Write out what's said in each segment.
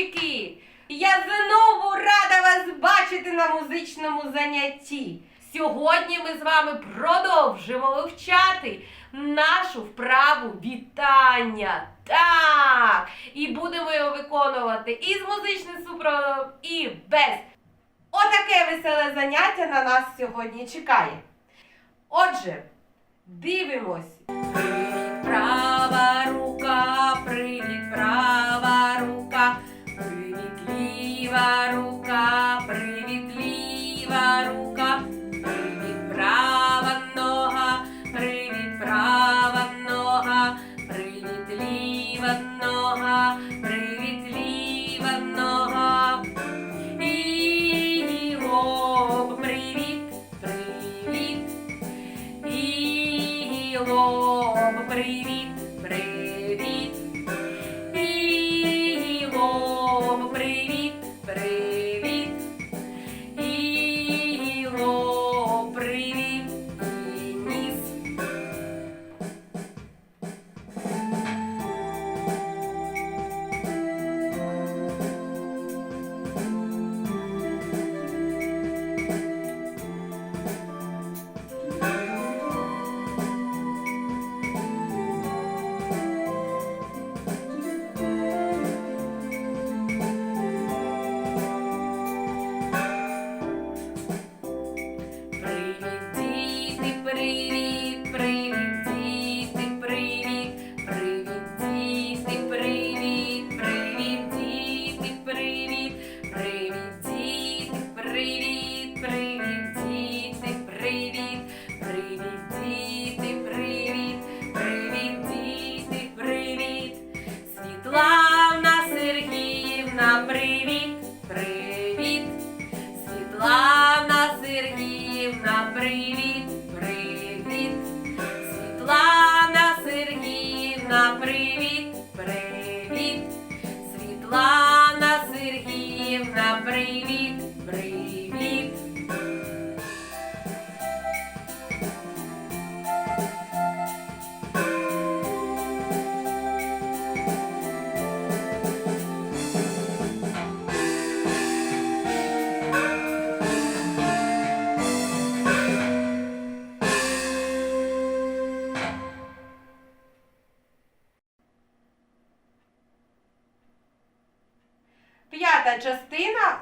Хлопчики! Я знову рада вас бачити на музичному занятті. Сьогодні ми з вами продовжимо вивчати нашу вправу вітання. Так! І будемо його виконувати і з музичним супроводом, і без. Отаке веселе заняття на нас сьогодні чекає. Отже, дивимось. Права рука, привіт, права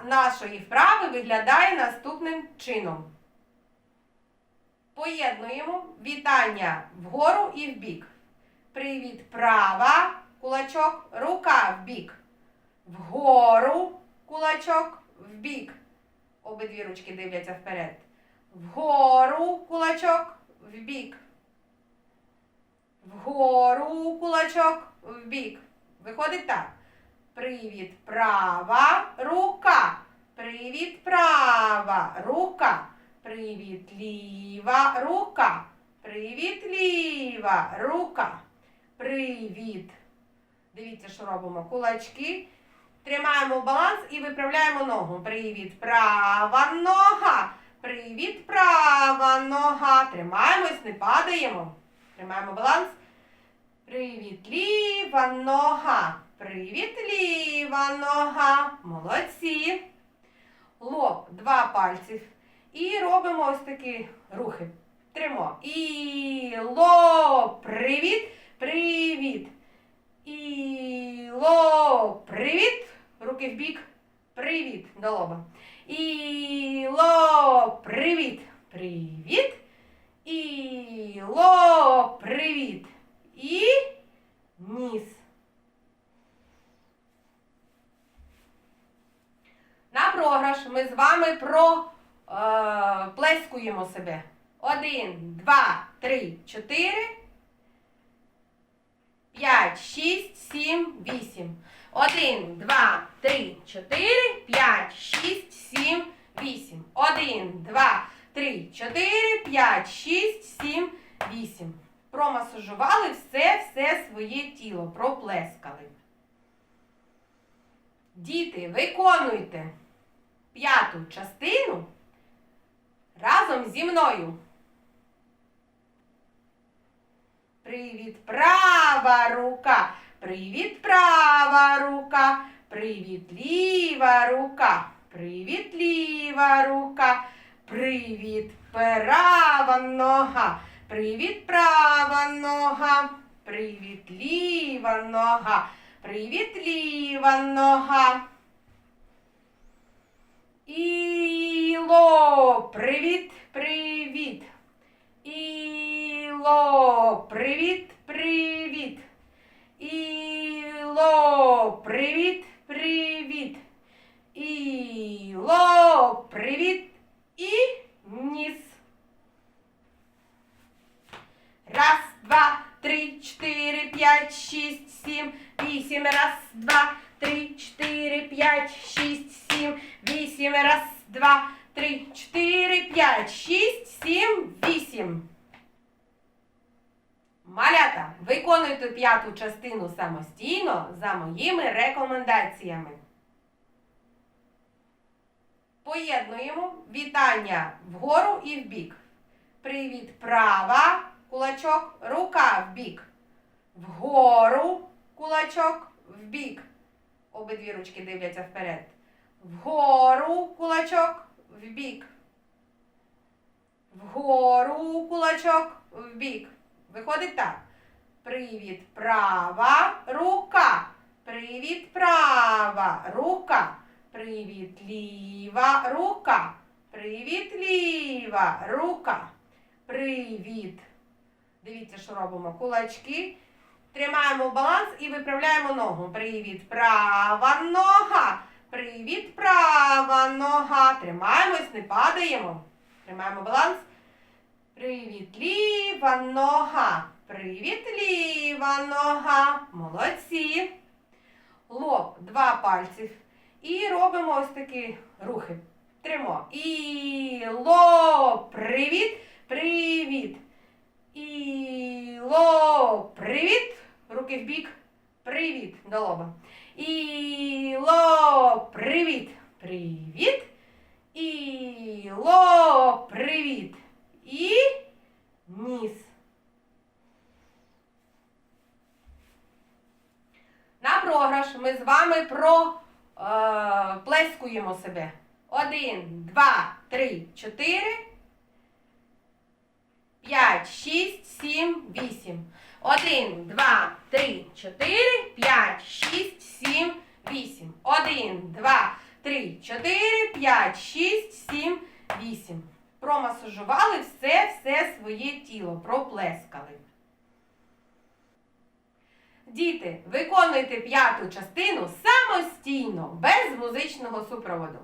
нашої вправи виглядає наступним чином. Поєднуємо вітання вгору і вбік. Привіт, права, кулачок, рука вбік. Вгору кулачок вбік. Обидві ручки дивляться вперед. Вгору кулачок вбік. Вгору кулачок вбік. Виходить так. Привіт, права рука. Привіт, права рука. Привіт, ліва рука. Привіт, ліва рука. Привіт. Дивіться, що робимо. Кулачки. Тримаємо баланс і виправляємо ногу. Привіт, права нога. Привіт, права нога. Тримаємось, не падаємо. Тримаємо баланс. Привіт, ліва нога. Привіт, ліва нога. Молодці. Лоб, два пальці. І робимо ось такі рухи. Тримо. І лоб. Привіт. Привіт. І лоб. Привіт. Руки в бік. Привіт. До лоба. І лоб. Привіт. Привіт. І лоб. Привіт. І ніс. На програш ми з вами проплескуємо себе. Один, два, три, чотири, п'ять, шість, сім, вісім. Один, два, три, чотири, п'ять, шість, сім, вісім. Один, два, три, чотири, п'ять, шість, сім, вісім. Промасажували все, все своє тіло, проплескали. Діти, виконуйте п'яту частину разом зі мною. Привіт, права рука. Привіт, права рука. Привіт, ліва рука. Привіт, ліва рука. Привіт, права нога. Привіт, права нога. Привіт, ліва нога. Привіт, ліва нога. Іло, привіт, привіт. Іло, привіт, привіт. Іло, привіт, привіт. Іло, привіт і ніс. Раз, два, три, чотири, п'ять, шість, сім, вісім. Раз, два, Три, чотири, п'ять, шість, сім, вісім. Раз, два, три, чотири, п'ять, шість, сім, вісім. Малята, виконуйте п'яту частину самостійно за моїми рекомендаціями. Поєднуємо вітання вгору і вбік. Привіт, права, кулачок, рука вбік. Вгору кулачок вбік. Обидві ручки дивляться вперед. Вгору кулачок вбік. Вгору кулачок вбік. Виходить так. Привіт, права рука. Привіт, права рука. Привіт, ліва рука. Привіт, ліва рука. Привіт. Дивіться, що робимо. Кулачки. Тримаємо баланс і виправляємо ногу. Привіт, права нога. Привіт, права нога. Тримаємось, не падаємо. Тримаємо баланс. Привіт, ліва нога. Привіт, ліва нога. Молодці. Лоб, два пальці. І робимо ось такі рухи. Тримо. І лоб. Привіт. Привіт. І лоб. Привіт. Руки в бік. Привіт. До лоба. І лоб. Привіт. Привіт. І лоб. Привіт. І ніс. На програш ми з вами проплескуємо себе. Один, два, три, чотири, п'ять, шість, сім, вісім. Один, два, три, чотири, п'ять, шість, сім, вісім. Один, два, три, чотири, п'ять, шість, сім, вісім. Промасажували все-все своє тіло, проплескали. Діти, виконуйте п'яту частину самостійно, без музичного супроводу.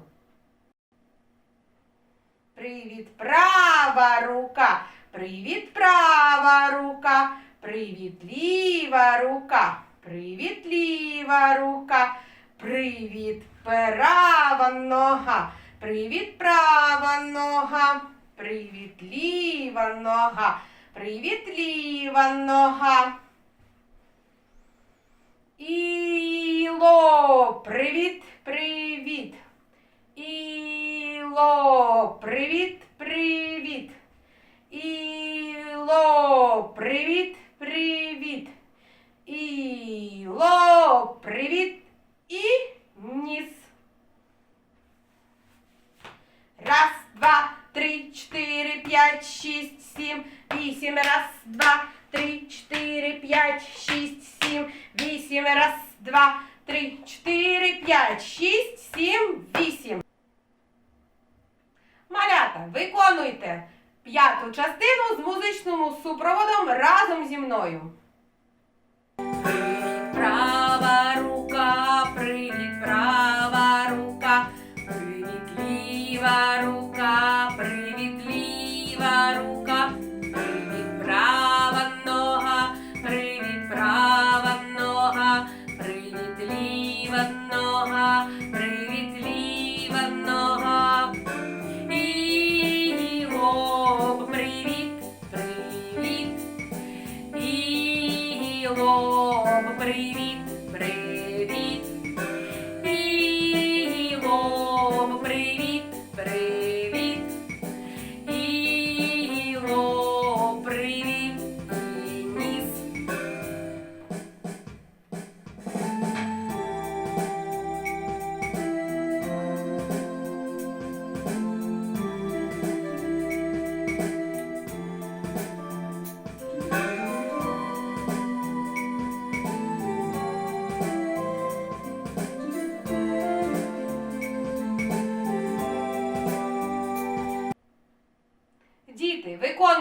Привіт, права рука. Привіт, права рука. Привіт, ліва рука. Привіт, ліва рука. Привіт, права нога. Привіт, права нога. Привіт, ліва нога. Привіт, ліва нога. Іло, привіт, привіт. Іло, привіт, привіт. Іло, привіт, привіт. Іло, привіт і ніс. Раз, два, три, чотири, п'ять, шість, сім, вісім. Раз, два, три, чотири, п'ять, шість, сім, вісім. Раз, два, три, чотири, п'ять, шість, сім, вісім. Малята, виконуйте п'яту частину з музичним супроводом разом зі мною.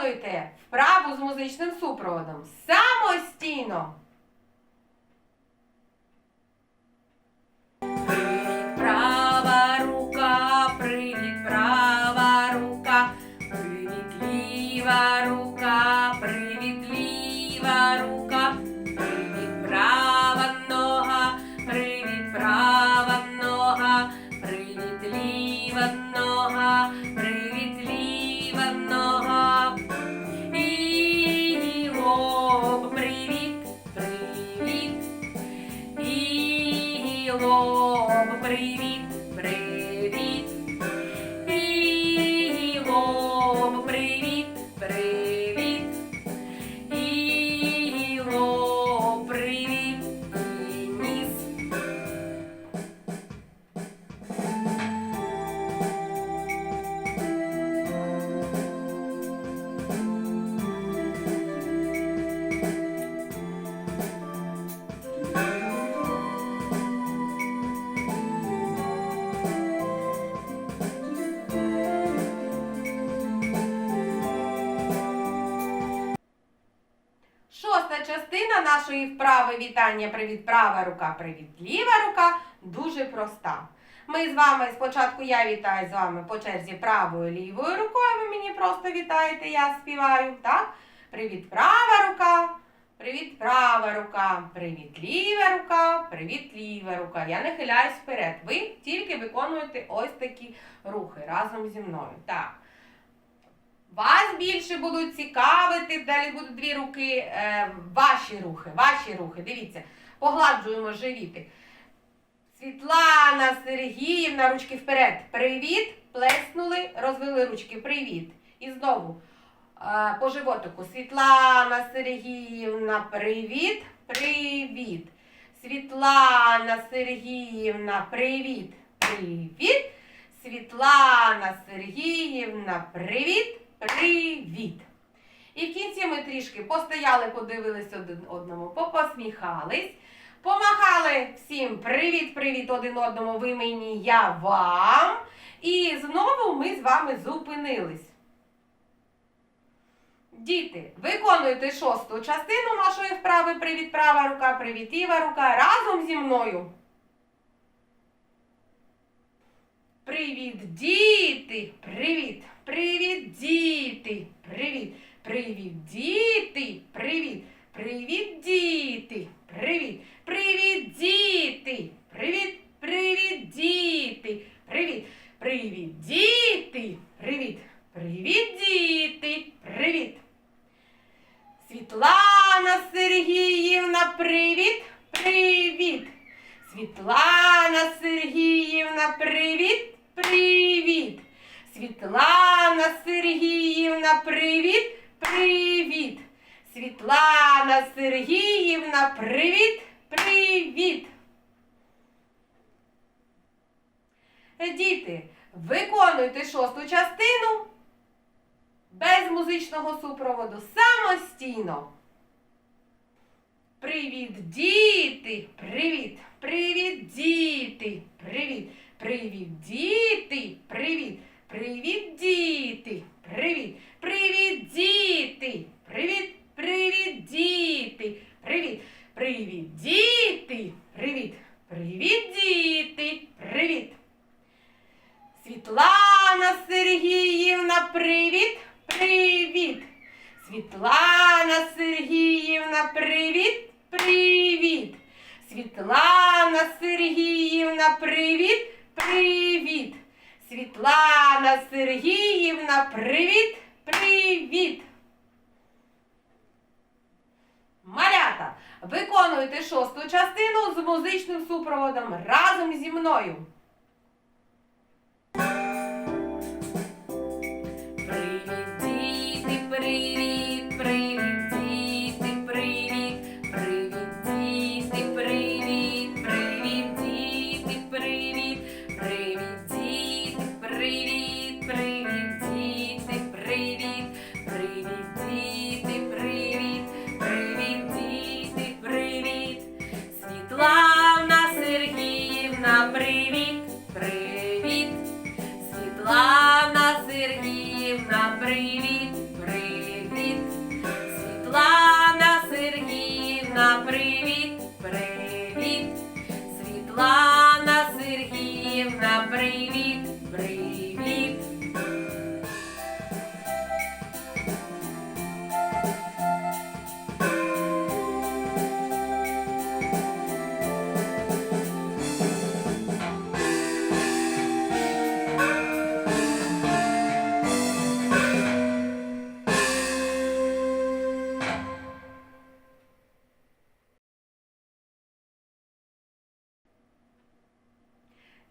Виконуйте вправу з музичним супроводом Three вітання Привіт, права рука, привіт, ліва рука дуже проста. Ми з вами спочатку я вітаю з вами по черзі правою лівою рукою. Ви мені просто вітаєте, я співаю. Так? Привіт, права рука. Привіт, права рука. Привіт, ліва рука. Привіт, ліва рука. Я нахиляюсь вперед. Ви тільки виконуєте ось такі рухи разом зі мною. Так. Вас більше будуть цікавити, далі будуть дві руки, е, ваші рухи, ваші рухи. Дивіться, погладжуємо живіти. Світлана Сергіївна, ручки вперед. Привіт. Плеснули, розвели ручки. Привіт. І знову е, по животику. Світлана Сергіївна, привіт. Привіт. Світлана Сергіївна, привіт. Привіт. Світлана Сергіївна, привіт. Привіт! І в кінці ми трішки постояли, подивились один одному, попосміхались, помахали всім привіт-привіт один одному, ви мені, я вам. І знову ми з вами зупинились. Діти, виконуйте шосту частину нашої вправи Привіт, права рука, привіт, ліва рука разом зі мною. Привіт, діти! Привіт! Привіт, діти! Привіт! Привіт, діти! Привіт! Привіт, діти! Привіт! Привіт, діти! Привіт! Привіт, діти! Привіт! Привіт, діти! Привіт! Привіт, діти! Привіт! Світлана Сергіївна, привіт! Привіт! Світлана Сергіївна, привіт! Привіт! Світлана Сергіївна, привіт! Привіт! Світлана Сергіївна, привіт! Привіт! Діти, виконуйте шосту частину без музичного супроводу самостійно. Привіт, діти! Привіт! Привіт, діти! Привіт! Привіт, діти! Привіт! Привіт, діти! Привіт! Привіт, діти! Привіт! Привіт, діти! Привіт! Привіт, діти! Привіт! Привіт, Мною.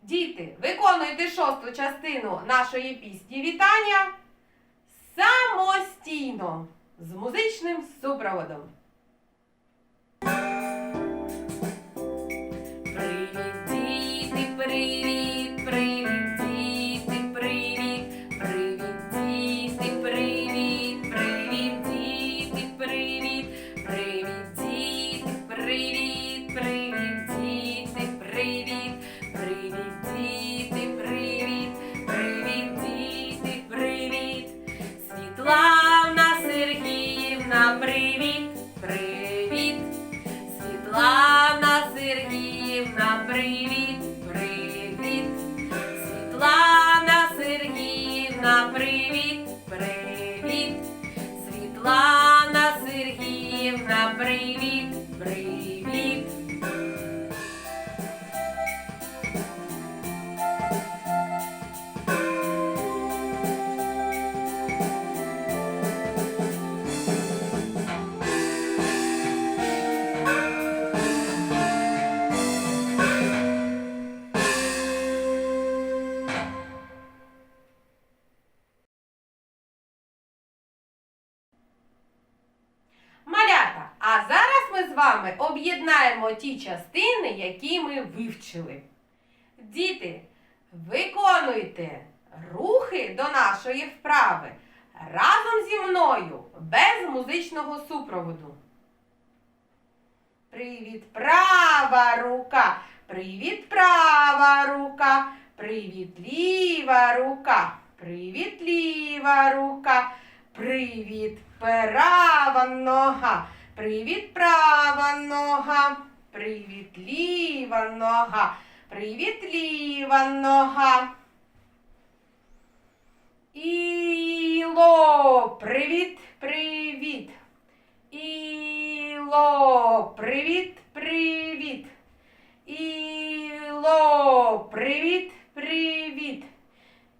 Діти, виконуйте шосту частину нашої пісні вітання самостійно з музичним супроводом. Ті частини, які ми вивчили. Діти, виконуйте рухи до нашої вправи разом зі мною, без музичного супроводу. Привіт, права рука! Привіт, права рука! Привіт, ліва рука! Привіт, ліва рука! Привіт, права нога! Привіт, права нога! Привіт, ліва нога! Привіт, ліва нога! Іло, привіт, привіт! Іло, привіт, привіт! Іло, привіт, привіт!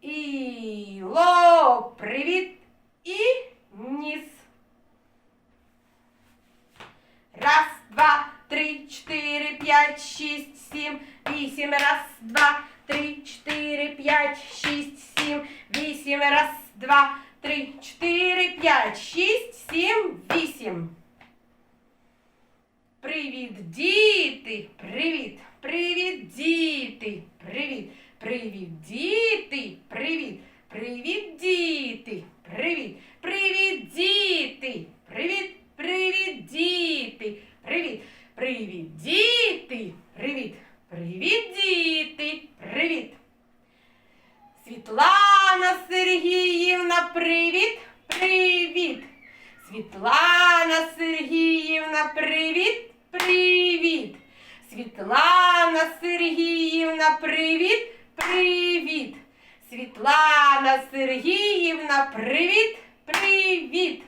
Іло, привіт і ніс. Раз, два, три, чотири, п'ять, шість, сім, вісім. Раз, два, три, чотири, п'ять, шість, сім, вісім. Раз, два, три, чотири, п'ять, шість, сім, вісім. Привіт, діти! Привіт! Привіт, діти! Привіт! Привіт, діти! Привіт! Привіт, діти! Привіт! Привіт, діти! Привіт! Привіт, діти! Привіт! Привіт, діти! Привіт! Привіт, діти! Привіт! Світлана Сергіївна, привіт! Привіт! Світлана Сергіївна, привіт! Привіт! Світлана Сергіївна, привіт! Привіт! Світлана Сергіївна, привіт! Привіт!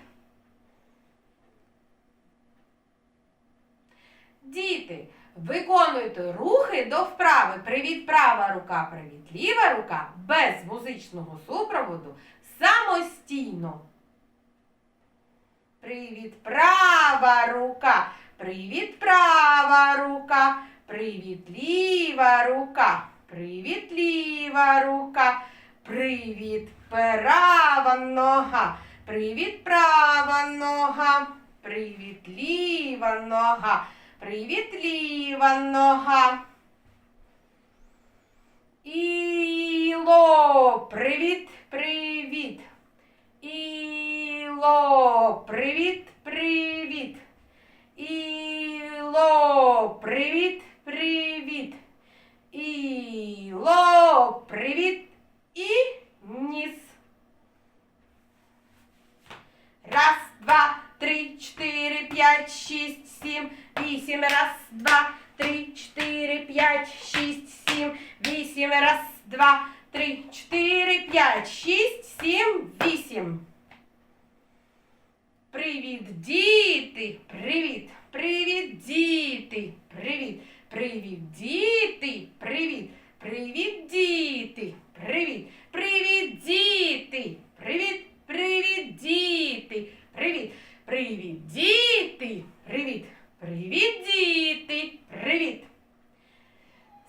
Діти, виконуйте рухи до вправи. Привіт, права рука, привіт, ліва рука без музичного супроводу самостійно. Привіт, права рука. Привіт, права рука. Привіт, ліва рука. Привіт, ліва рука. Привіт, права нога. Привіт, права нога. Привіт, ліва нога. Привіт, ліва нога. Іло, привіт, привіт. Іло, привіт.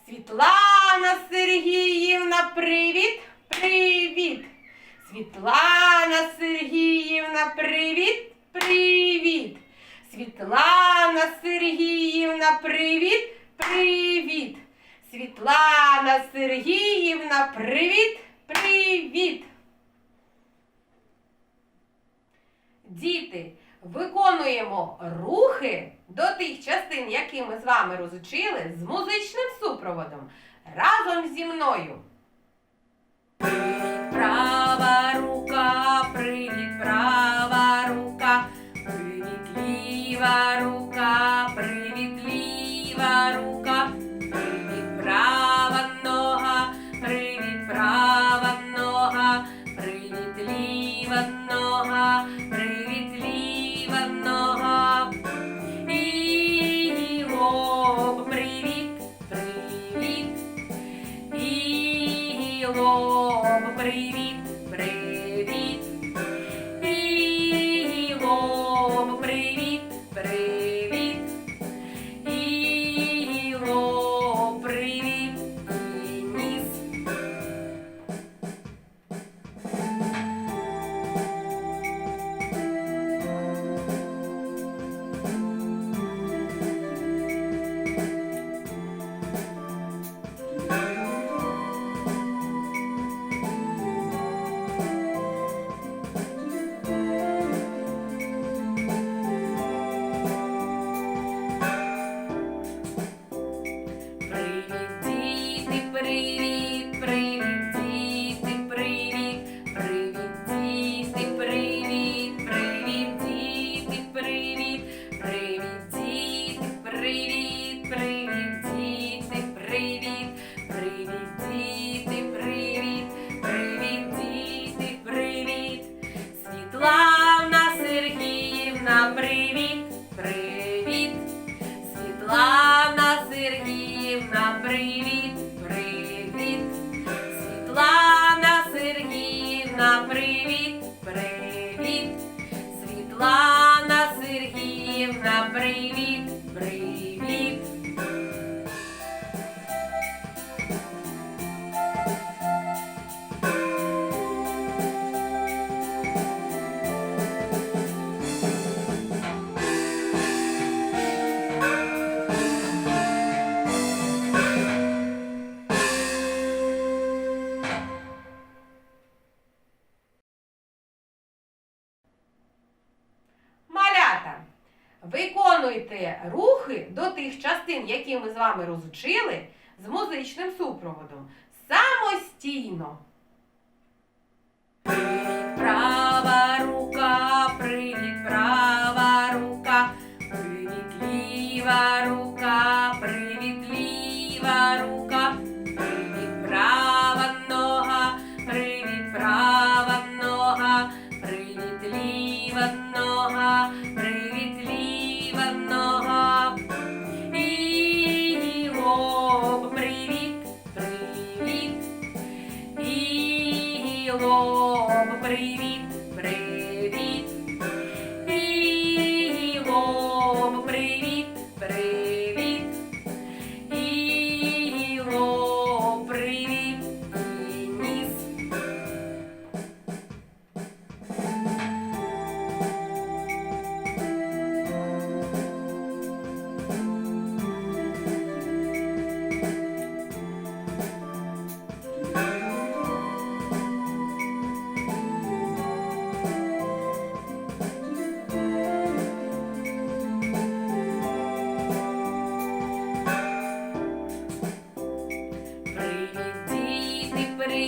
Світлана Сергіївна, привіт! Привіт! Світлана Сергіївна, привіт! Привіт! Світлана Сергіївна, привіт! Привіт! Світлана Сергіївна, привіт! Привіт! Діти, виконуємо рухи до тих частин, які ми з вами розучили, з музичним супроводом. Разом зі мною. Права рука, привіт, права рука, привіт, ліва рука, привіт, ліва рука, привіт, права нога, привіт, права нога, привіт, ліва нога, привіт, частин, які ми з вами розучили, з музичним супроводом. Самостійно. Привіт, права рука, привіт, права рука, привіт, ліва рука, привіт, ліва рука, привіт, права нога, привіт, права нога, привіт, ліва нога,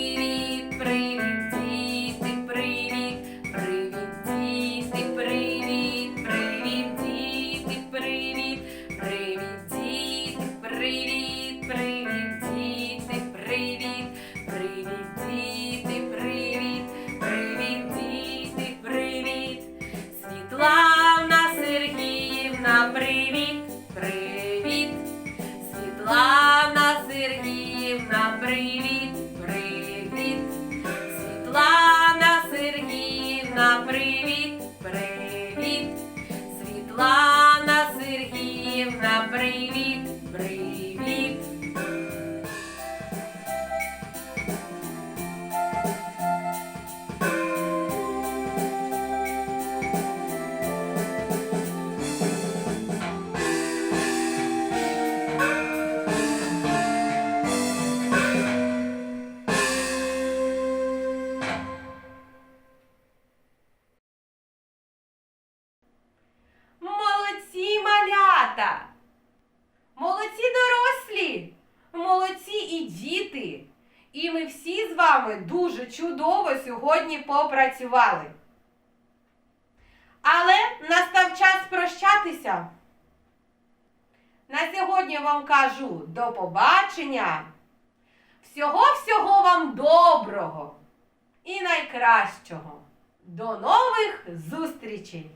baby. Попрацювали. Але настав час прощатися. На сьогодні вам кажу до побачення. Всього-всього вам доброго і найкращого. До нових зустрічей!